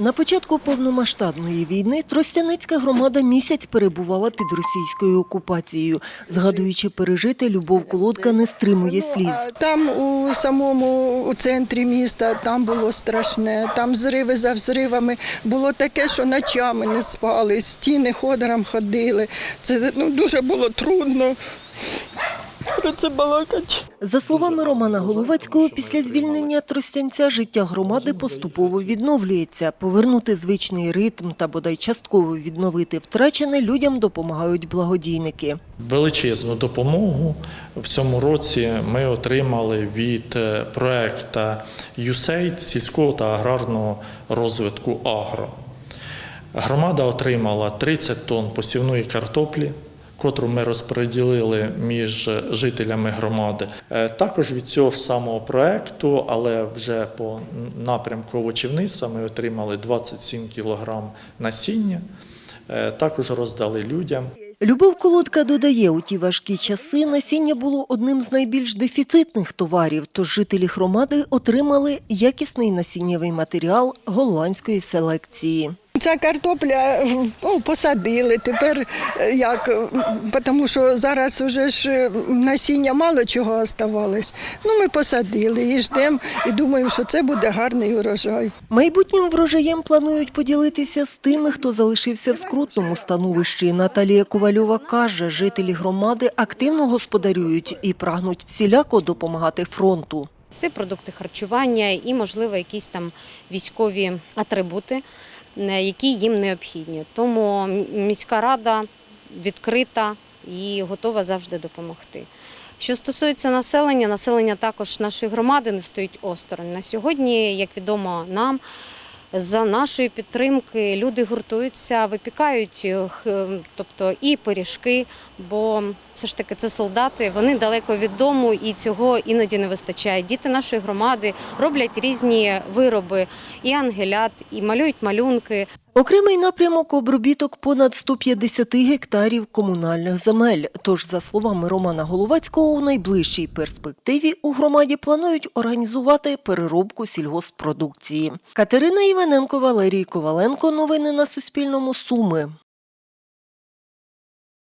На початку повномасштабної війни Тростянецька громада місяць перебувала під російською окупацією. Згадуючи пережити, Любов Колодка не стримує сліз. Там у самому у центрі міста там було страшне, там зриви за взривами. Було таке, що ночами не спали, стіни ходором ходили. Це ну, дуже було трудно. Про це балакати. За словами Романа Головацького, після звільнення Тростянця життя громади поступово відновлюється. Повернути звичний ритм та бодай частково відновити втрачене людям допомагають благодійники. Величезну допомогу в цьому році ми отримали від е, проекту USAID сільського та аграрного розвитку Агро. Громада отримала 30 тонн посівної картоплі, котру ми розподілили між жителями громади. Е, Також від цього ж самого проекту, але вже по напрямку овочівництва ми отримали 27 кг насіння. Е, Також роздали людям. Любов Колодка додає, у ті важкі часи насіння було одним з найбільш дефіцитних товарів, тож жителі громади отримали якісний насіннєвий матеріал голландської селекції. Ця картопля ну, посадили. Тепер е, як, тому що зараз вже ж е, насіння мало чого оставалось. Ну, ми посадили і ждемо, і думаємо, що це буде гарний урожай. Майбутнім врожаєм планують поділитися з тими, хто залишився в скрутному становищі. Наталія Ковальова каже, жителі громади активно господарюють і прагнуть всіляко допомагати фронту. Це продукти харчування і, можливо, якісь там військові атрибути, е, які їм необхідні. Тому міська рада відкрита і готова завжди допомогти. Що стосується населення, населення також нашої громади не стоїть осторонь. На сьогодні, як відомо нам, за нашої підтримки люди гуртуються, випікають е, тобто і пиріжки, бо все ж таки це солдати, вони далеко від дому і цього іноді не вистачає. Діти нашої громади роблять різні вироби, і ангелят, і малюють малюнки. Окремий напрямок обробіток понад 150 гектарів комунальних земель. Тож, за словами Романа Головацького, у найближчій перспективі у громаді планують організувати переробку сільгоспродукції. Катерина Іваненко, Валерій Коваленко. Новини на Суспільному. Суми.